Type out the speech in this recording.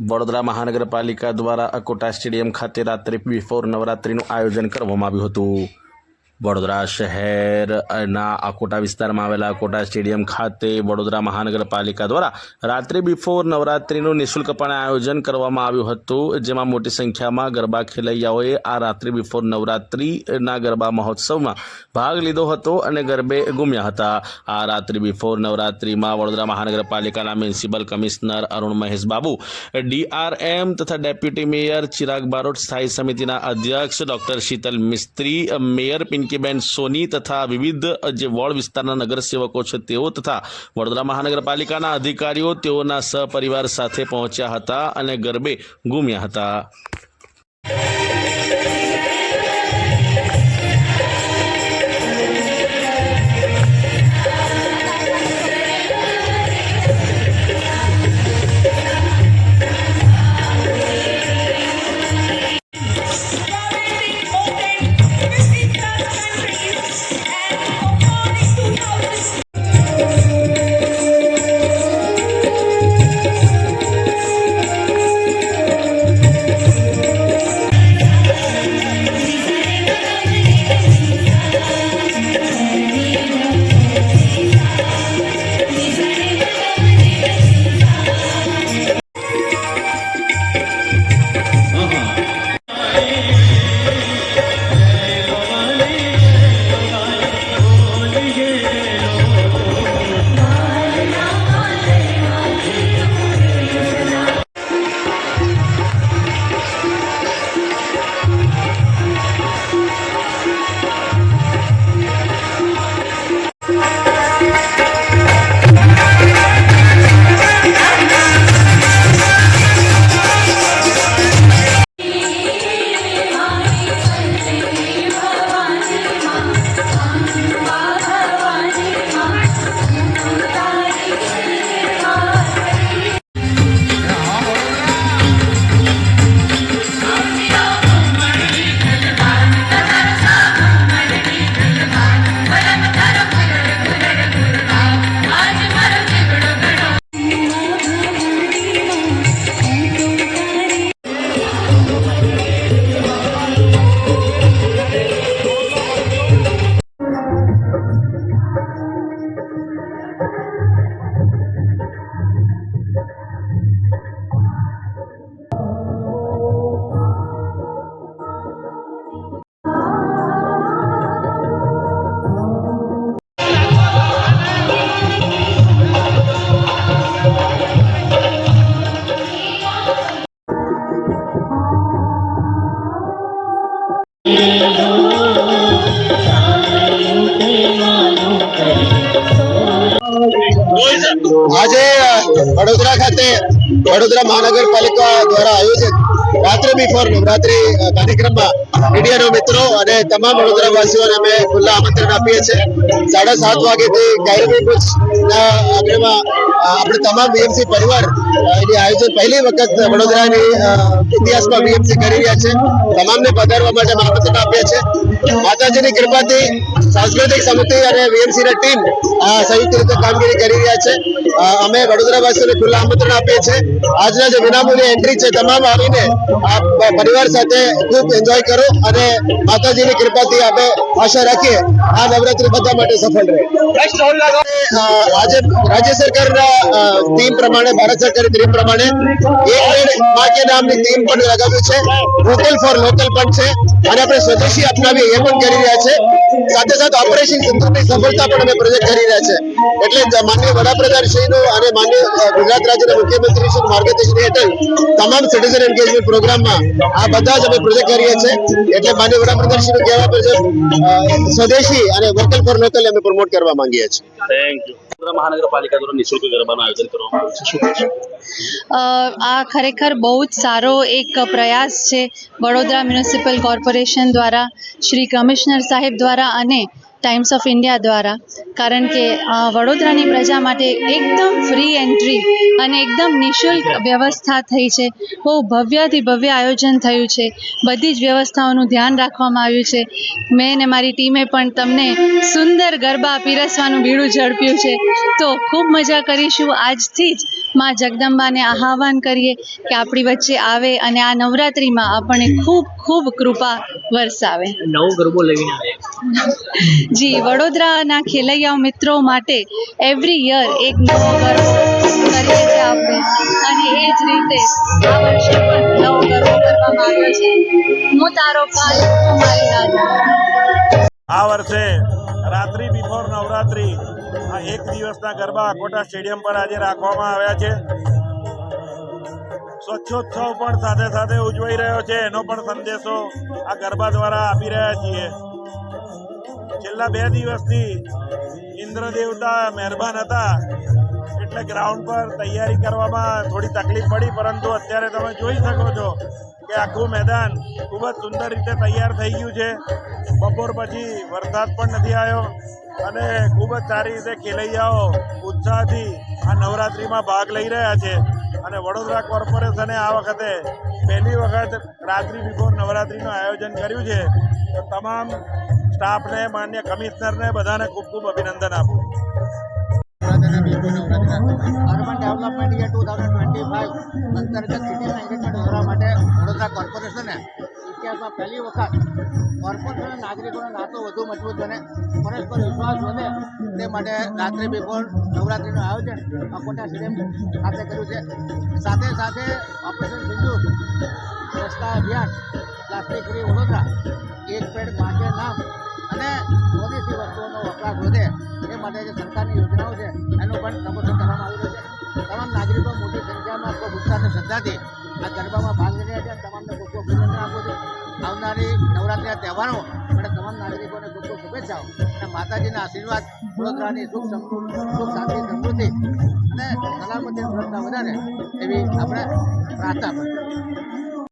વડોદરા મહાનગરપાલિકા દ્વારા અકોટા સ્ટેડિયમ ખાતે રાત્રે બિફોર નવરાત્રિનું આયોજન કરવામાં આવ્યું હતું. વડોદરા શહેરના અકોટા વિસ્તારમાં આવેલા અકોટા સ્ટેડિયમ ખાતે વડોદરા મહાનગરપાલિકા દ્વારા રાત્રિ બિફોર નવરાત્રિનું નિઃશુલ્કપણે આયોજન કરવામાં આવ્યું હતું. જેમાં મોટી સંખ્યામાં ગરબા ખેલૈયાઓએ આ રાત્રિ બિફોર નવરાત્રિના ગરબા મહોત્સવમાં ભાગ લીધો હતો અને ગરબે ગુમ્યા હતા. આ રાત્રિ બિફોર નવરાત્રિમાં વડોદરા મહાનગરપાલિકાના municipal commissioner Arun Mahesh Babu DRM તથા ડેપ્યુટી મેયર ચિરાગ બારોટ, સ્થાયી સમિતિના અધ્યક્ષ ડોક્ટર શીતલ મિસ્ત્રી, મેયર પિંકીબેન સોની તથા વિવિધ જે વોર્ડ વિસ્તારના નગરસેવકો છે, તેઓ તથા વડોદરા મહાનગરપાલિકાના અધિકારીઓ તેઓના સહપરિવાર સાથે પહોંચ્યા હતા અને ગરબે ઘૂમ્યા હતા. આજે વડોદરા ખાતે વડોદરા મહાનગરપાલિકા દ્વારા આયોજિત રાત્રે બિફોર નવરાત્રી કાર્યક્રમમાં મીડિયાના મિત્રો અને તમામ વડોદરા વાસીઓને અમે ખુલ્લા આમંત્રણ આપીએ છીએ. સાડા સાત વાગ્યાથી કાયમી બુચના આગળમાં આપણે તમામ બીએમસી પરિવાર એની આયોજન પહેલી વખત વડોદરાની ઇતિહાસમાં બીએમસી કરી રહ્યા છે. તમામને પધારવા માટે આમંત્રણ આપીએ છીએ. માતાજીની કૃપાથી સાંસ્કૃતિક સમિતિ અને વીએમસીની ટીમ આ સંયુક્ત રીતે કામગીરી કરી રહ્યા છે. અમે વડોદરાવાસીઓને ખુલ્લા આમંત્રણ આપીએ છીએ. આજના જે વિનામૂલ્ય એન્ટ્રી છે, તમામ આવીને આપ પરિવાર સાથે ખૂબ એન્જોય કરો અને માતાજીની કૃપાથી આપણે આશા રાખીએ આ નવરાત્રી બધા માટે સફળ રહે. આજે રાજ્ય સરકારના થીમ પ્રમાણે, ભારત સરકારની થીમ પ્રમાણે એક નામની થીમ પણ લગાવ્યું છે. વોકલ ફોર લોકલ પણ છે. અને આપણે સ્વદેશી અપનાવી એ પણ કરી રહ્યા છે. સાથે સાથે ઓપરેશન સિંધુની સફળતા પણ અમે પ્રોજેક્ટ કરી રહ્યા છે. એટલે માનનીય વડાપ્રધાન શ્રીનું અને માન્ય ગુજરાત રાજ્યના મુખ્યમંત્રી શ્રી માર્ગદર્શન હેઠળ તમામ સિટીઝન એન્ગેજમેન્ટ પ્રોગ્રામમાં આ બધા જ અમે પ્રોજેક્ટ કરીએ છીએ. એટલે માન્ય વડાપ્રધાન શ્રી કહેવા પર સ્વદેશી અને વોકલ ફોર લોકલ અમે પ્રમોટ કરવા માંગીએ છીએ. થેન્ક યુ મહાનગરપાલિકા દ્વારા નિઃશુલ્ક ગરબાનું આયોજન કરવામાં આવ્યું છે. શું કહેશો અ, આ ખરેખર બહુ જ સારો એક પ્રયાસ છે. વડોદરા મ્યુનિસિપલ કોર્પોરેશન દ્વારા શ્રી કમિશનર સાહેબ દ્વારા અને ટાઈમ્સ ઓફ ઇન્ડિયા દ્વારા. કારણ કે વડોદરાની પ્રજા માટે એકદમ ફ્રી એન્ટ્રી અને એકદમ નિઃશુલ્ક વ્યવસ્થા થઈ છે. બહુ ભવ્યથી ભવ્ય આયોજન થયું છે. બધી જ વ્યવસ્થાઓનું ધ્યાન રાખવામાં આવ્યું છે. મેં ને મારી ટીમે પણ તમને સુંદર ગરબા પીરસવાનું બીડું ઝડપ્યું છે. તો ખૂબ મજા કરીશું. આજથી જ માં જગદંબાને આહ્વાન કરીએ કે આપણી વચ્ચે આવે અને આ નવરાત્રિમાં આપણને ખૂબ ખૂબ કૃપા વરસાવે. નવો ગરબો લઈને આવે. જી વડોદરાના ખેલૈયાઓ મિત્રો માટે એવરી યર એક નવો ગરબો કરીએ છીએ આપણે. અને એ જ રીતે આ વર્ષે પણ નવો ગરબો કરવામાં આવ્યો છે. હું તારો પાલ મારી રાજા આ વર્ષે રાત્રિ બિફોર નવરાત્રિ આ એક દિવસના ગરબા અકોટા સ્ટેડિયમ પર આજે રાખવામાં આવ્યા છે. સ્વચ્છોત્સવ પણ સાથે સાથે ઉજવાઈ રહ્યો છે. એનો પણ સંદેશો આ ગરબા દ્વારા આપી રહ્યા છીએ. છેલ્લા બે દિવસથી ઇન્દ્ર દેવતા મહેરબાન હતા. એટલે ગ્રાઉન્ડ પર તૈયારી કરવામાં થોડી તકલીફ પડી, પરંતુ અત્યારે તમે જોઈ શકો છો કે આખું મેદાન ખૂબ જ સુંદર રીતે તૈયાર થઈ ગયું છે. બપોર પછી વરસાદ પણ નથી આવ્યો અને ખૂબ જ સારી રીતે ખેલૈયાઓ ઉત્સાહથી આ નવરાત્રિમાં ભાગ લઈ રહ્યા છે. અને વડોદરા કોર્પોરેશને આ વખતે પહેલી વખત રાત્રિ બિફોર નવરાત્રિનું આયોજન કર્યું છે. તો તમામ સ્ટાફને, માન્ય કમિશનરને બધાને ખૂબ ખૂબ અભિનંદન આપું urban development year two thousand twenty five અંતર્ગત સિટીઝન ઇતિહાસમાં પહેલી વખત કોર્પોરેશન અને નાગરિકોનો નાતો વધુ મજબૂત બને. પરસ્પર વિશ્વાસ વધે તે માટે રાત્રિ બિફોર નવરાત્રિનું આયોજન અકોટા સ્ટેડિયમ ખાતે કર્યું છે. સાથે સાથે ઓપરેશન સિંધુ સ્વચ્છતા અભિયાન, પ્લાસ્ટિક ફ્રી વડોદરા, એક પેડ પાંચે નામ અને સ્વદેશી વસ્તુઓનો વપરાશ વધે એ માટે જે સરકારની યોજનાઓ છે એનું પણ સમર્થન કરવામાં આવી રહ્યું છે. તમામ નાગરિકો મોટી સંખ્યામાં ખૂબ ઉત્સાહ અને શ્રદ્ધાથી આ ગરબામાં ભાગ લઈ રહ્યા છે. તમામને ખૂબ ખૂબ અભિનંદન આપું છું. આવનારી નવરાત્રિના તહેવારો અને તમામ નાગરિકોને ખૂબ ખૂબ શુભેચ્છાઓ અને માતાજીના આશીર્વાદ વડોદરાની સુખ સમૃદ્ધિ સુખ શાંતિ સમૃદ્ધિ અને સલામતી સુરક્ષા વધારે એવી આપણે પ્રાર્થના કરીએ.